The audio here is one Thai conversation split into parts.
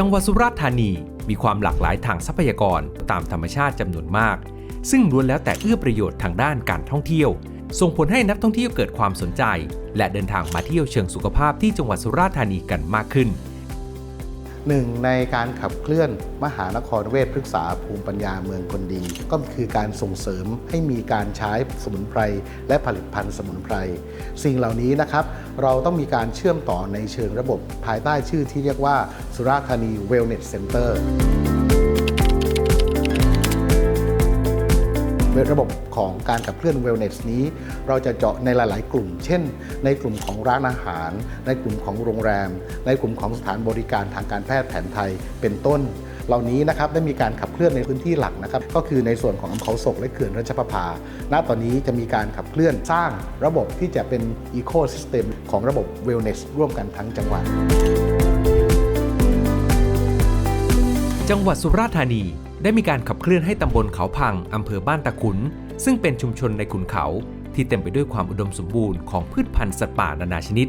จังหวัดสุราษฎร์ธานีมีความหลากหลายทางทรัพยากรตามธรรมชาติจำนวนมาก ซึ่งล้วนแล้วแต่เอื้อประโยชน์ทางด้านการท่องเที่ยว ส่งผลให้นักท่องเที่ยวเกิดความสนใจ และเดินทางมาเที่ยวเชิงสุขภาพที่จังหวัดสุราษฎร์ธานีกันมากขึ้น หนึ่งในการขับเคลื่อนมหานครเวชพฤกษาภูมิปัญญาเมืองคนดี ก็คือการส่งเสริมให้มีการใช้สมุนไพรและผลิตภัณฑ์สมุนไพร สิ่งเหล่านี้นะครับ เราต้องมีการเชื่อมต่อในเชิงระบบภายใต้ชื่อที่เรียกว่าสุราธานีเวลเน็ตเซ็นเตอร ระบบของการขับเคลื่อน wellness นี้ เราจะเจาะในหลาย ๆ กลุ่ม เช่น ในกลุ่มของร้านอาหาร ในกลุ่มของโรงแรม ในกลุ่มของสถานบริการทางการแพทย์แผนไทยเป็นต้น เหล่านี้นะครับได้มีการขับเคลื่อนในพื้นที่หลักนะครับ ก็คือในส่วนของอำเภอศกและเขื่อนรัชประภา ณ ตอนนี้จะมีการขับเคลื่อนสร้างระบบที่จะเป็น ecosystem ของระบบ wellness ร่วมกันทั้งจังหวัดจังหวัดสุราษฎร์ธานี ได้มีการขับเคลื่อนให้ตำบลเขาพังอำเภอบ้านตะขุน ซึ่งเป็นชุมชนในขุนเขา ที่เต็มไปด้วยความอุดมสมบูรณ์ของพืชพันธุ์สัตว์ป่านานาชนิด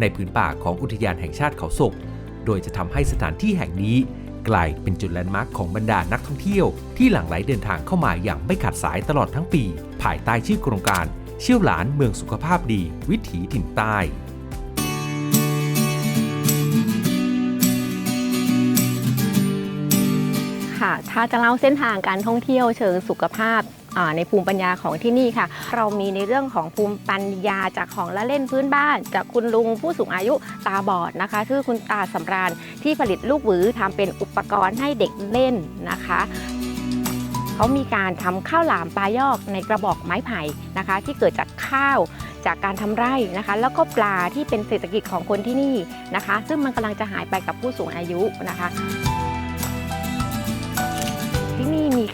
ในพื้นป่าของอุทยานแห่งชาติเขาศก โดยจะทำให้สถานที่แห่งนี้ กลายเป็นจุดแลนด์มาร์คของบรรดานักท่องเที่ยว ที่หลั่งไหลเดินทางเข้ามาอย่างไม่ขาดสายตลอดทั้งปี ภายใต้ชื่อโครงการ เชี่ยวหลานเมืองสุขภาพดี วิถีถิ่นใต้ ค่ะ ถ้าจะเล่าเส้นทางการท่องเที่ยวเชิงสุขภาพในภูมิปัญญาของที่นี่ค่ะ เรามีในเรื่องของภูมิปัญญาจากของละเล่นพื้นบ้าน จากคุณลุงผู้สูงอายุตาบอดนะคะชื่อคุณตาสำราญที่ผลิตลูกหวือทำเป็นอุปกรณ์ให้เด็กเล่นนะคะเขามีการทำข้าวหลามปลายอกในกระบอกไม้ไผ่นะคะ ที่เกิดจากข้าวจากการทำไร่นะคะ แล้วก็ปลาที่เป็นเศรษฐกิจของคนที่นี่นะคะ ซึ่งมันกำลังจะหายไปกับผู้สูงอายุนะคะ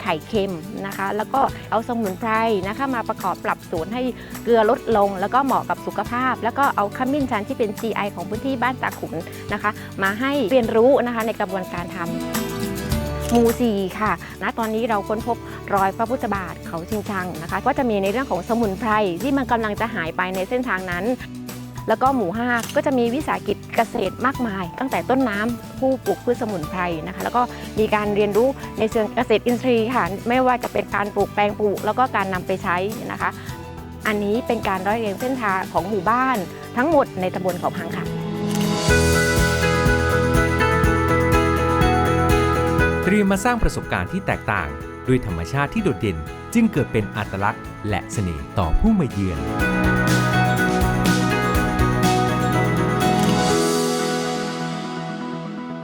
ไข่เค็มนะคะ แล้วก็เอาสมุนไพรนะคะ มาประกอบปรับสูตรให้เกลือลดลง แล้วก็เหมาะกับสุขภาพ แล้วก็เอาขมิ้นชันที่เป็น GI ของพื้นที่บ้านตาขุนนะคะ มาให้เรียนรู้นะคะในกระบวนการทำหมูซีค่ะณตอนนี้เราค้นพบรอยพระพุทธบาทเขาชิงชังนะคะ ก็จะมีในเรื่องของสมุนไพรที่มันกำลังจะหายไปในเส้นทางนั้น แล้วก็หมู่ห้าก็จะมีวิสาหกิจ เกษตรมากมาย ตั้งแต่ต้นน้ำผู้ปลูกพืชสมุนไพรนะคะ แล้วก็มีการเรียนรู้ในเชิงเกษตรอินทรีย์ค่ะ ไม่ว่าจะเป็นการปลูกแปลงปลูก แล้วก็การนำไปใช้นะคะ อันนี้เป็นการร้อยเรียงเส้นทางของหมู่บ้านทั้งหมดในตำบลเขาพังค่ะเตรียมมาสร้างประสบการณ์ที่แตกต่าง ด้วยธรรมชาติที่โดดเด่น จึงเกิดเป็นอัตลักษณ์ และเสน่ห์ต่อผู้มาเยือน